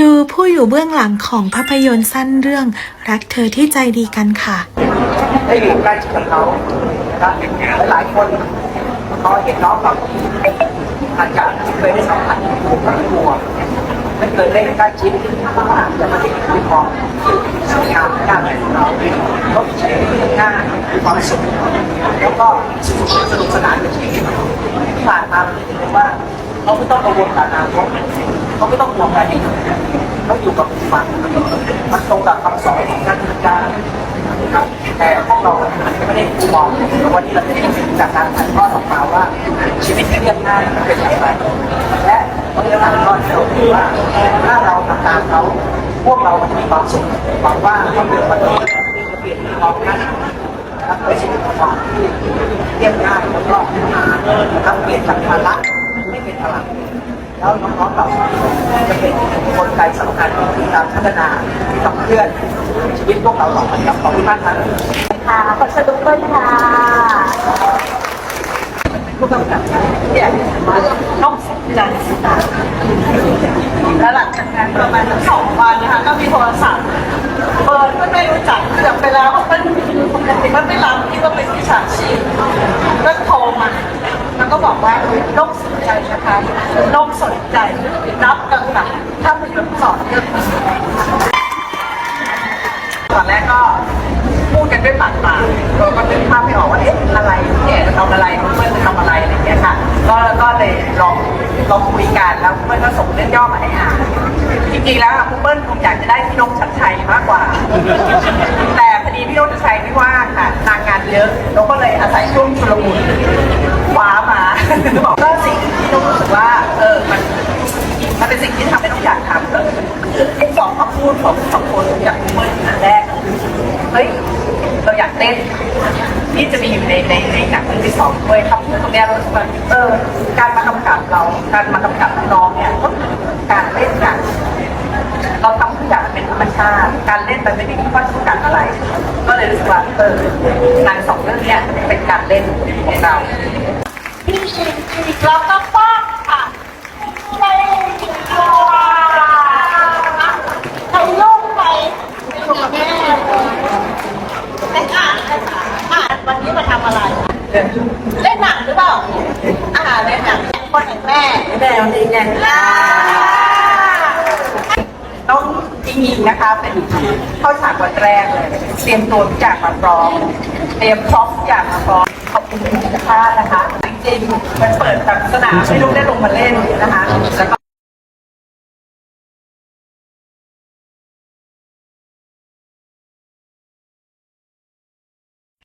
ดูผู้อยู่เบื้องหลังของภาพยนตร์สั้นเรื่องรักเธอที่ใจดีกันค่ะ ได้อยู่ใกล้ชิดกับเขานะครับหลายๆคนพอเห็นน้องแบบอาจจะไม่เคยได้สัมผัสกับครอบครัวไม่เคยได้ใกล้ชิดอาจะมาเห็นชีวิตของสวยงามด้านในของเราเขามีชีวิตที่ง่ามีความสุขแล้วก็สนุกสนานกับชีวิตที่ผ่านมาเราเห็นว่าเขาไม่ต้องกังวลกับอนาคตเขาไม่ต้อง ห่วงอะไรเขาอยู่กับปัจมันตรงกับคำสอนของท่านพุทธเจ้าครับแต่พวกเราไม่ได้มองวันนี้เราจะได้ยินจากการถ่ายทอดออกมาว่าชีวิตที่เรียบง่ายเป็นอย่างไรและเราจะถ่ายทอดให้เราดูว่าถ้าเราทำตามเขาพวกเรามันจะมีความสุขหวังว่าเขาเดินมาที่จะเปลี่ยนมองนั้นนะครับเป็นชีวิตของเราที่เรียบง่ายแล้วก็นะครับเปลี่ยนจากภาระไม่เป็นภาระ แล้วน้องๆเราจะเป็นคนไกลสำคัญในการพัฒนาขับเคลื่อนชีวิตพวกเราต่อไปครับขอบคุณมากครับค่ะขอสนุกด้วยค่ะผู้กำกับเนี่ยมาน้องนันแล้วหลังจากนั้นประมาณสองวันนะคะก็มีโทรศัพท์เปิดก็ไม่รู้จักเกือบไปแล้วเพราะมันปกติมันไม่รับคิดว่าเป็นวิชาชีพก็โทรมาแล้วก็บอกว่านกสน ใจนะคะนกสนใจรับกำกับถ้าเป็นยนตร์สอนเรื่องตอนแรกก็พูดกันด้วยปากเปล่าเราก็นึกภาพไม่ออกว่าเอ๊ะอะไรแก่จะทำอะไรเพื่อนจะทำอะไรอะไรอย่างเงี้ยค่ะก็ก็เลยลองลองคุยกันแล้วเพื่อนก็ส่งเรื่องย่อมาให้อ่านจริงๆแล้วคุณเปิ้ลคงอยากจะได้พี่นกชัดชัยมากกว่า แต่พอดีพี่นกชัดชัยไม่ว่างค่ะทางงานเยอะนกก็เลยอาศัยช่วงชุลมุนคว้ามา บอกก็สิ่งที่นกรู้สึกว่า เออ มัน มันเป็นสิ่งที่ทำให้นกอยากทำก็คือสองคำพูดของสองคนอย่างเปิ้ลอันแรกคือเฮ้ย เราอยากเต้นที่จะมีอยู่ในในในหนังเรื่องที่สองด้วยคำพูดตรงนี้เรารู้สึกว่าเออ การมากำกับเรา การมากำกับน้องเนี่ยก็คือการเล่นกันเราทำทุกอย่างเป็นธรรมชาติ การเล่นมันไม่ได้มีข้อจำกัดอะไร ก็เลยรู้สึกว่าเออหนังสองเรื่องเนี้ยเป็นการเล่นของเรา ที่เราก็ป้องค่ะใครลูกใครอยู่กับแม่แต่อ่านอ่านวันนี้มาทำอะไร เล่นหนังหรือเปล่าอาหารเล่นหนังคนเห็นแม่แม่เอาดีไงอ่าน้องอิงอิงนะคะเป็นเข้าฉากวันแรกเลยเตรียมตัวทุกอย่างมาพร้อมเตรียมพร้อมทุกอย่างมาพร้อมขอบคุณทุกท่านนะคะ จริงมันเปิดแบบสนามให้ลูกได้ลงมาเล่นนะคะ